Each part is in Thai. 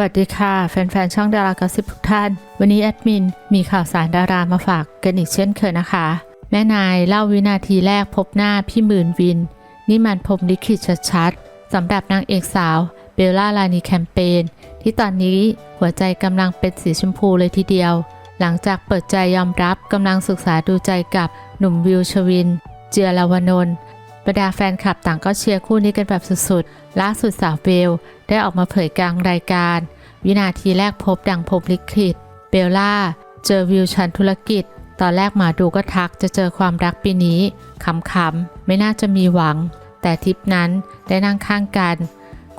วัสดีค่ะ แฟนๆ ช่องดารากสิบทุกท่าน วันนี้แอดมินมีข่าวสารดารามาฝากกันอีกเช่นเคยนะคะ แม่นายเล่าวินาทีแรกพบหน้าพี่หมื่นวิน นี่มันพรมลิขิตชัดๆสำหรับนางเอกสาวเบลล่าลานีแคมเปญที่ตอนนี้หัวใจกำลังเป็นสีชมพูเลยทีเดียว หลังจากเปิดใจยอมรับกำลังศึกษาดูใจกับหนุ่มวิวชวิน เจือลาวนนท์ บรรดาแฟนคลับต่างก็เชียร์คู่นี้กันแบบสุดๆ ล่าสุดสาวเบลได้ออกมาเผยกลางรายการ วินาทีแรกพบดังพบลิขิตเบลล่า เจอวิวชันธุรกิจ ตอนแรกหมาดูก็ทักจะเจอความรักปีนี้ขำๆ ไม่น่าจะมีหวัง แต่ทริปนั้นได้นั่งข้างกัน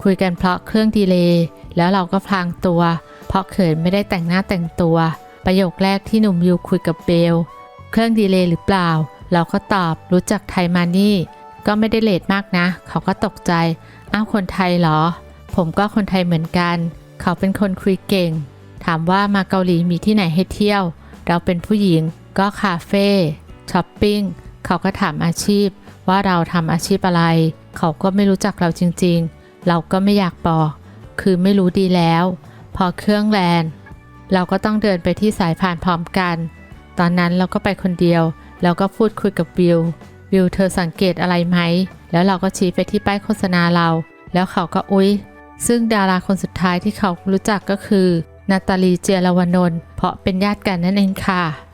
คุยกันเพราะเครื่องดีเลย์แล้วเราก็พลางตัว เพราะเขินไม่ได้แต่งหน้าแต่งตัว ประโยคแรกที่หนุ่มวิวคุยกับเบล เครื่องดีเลย์หรือเปล่า เราก็ตอบรู้จักไทยมานี่ ก็ไม่ได้เลทมากนะ เขาก็ตกใจ อ้าวคนไทยเหรอ ผมก็คนไทยเหมือนกัน เขาเป็นคนคุยเก่ง ถามว่ามาเกาหลีมีที่ไหนให้เที่ยว เราเป็นผู้หญิง ก็คาเฟ่ช้อปปิ้ง เขาก็ถามอาชีพ ว่าเราทำอาชีพอะไร เขาก็ไม่รู้จักเราจริงๆ เราก็ไม่อยากบอก คือไม่รู้ดีแล้ว พอเครื่องแลนด์เราก็ต้องเดินไปที่สายพานพร้อมกัน ตอนนั้นเราก็ไปคนเดียว แล้วก็พูดคุยกับวิว วิวเธอสังเกตอะไรไหม แล้วเราก็ชี้ไปที่ป้ายโฆษณาเรา แล้วเขาก็อุ๊ย ซึ่งดาราคนสุดท้ายที่เขารู้จักก็คือ นาตาลีเจียรวนนท์เพราะเป็นญาติกันนั่นเองค่ะ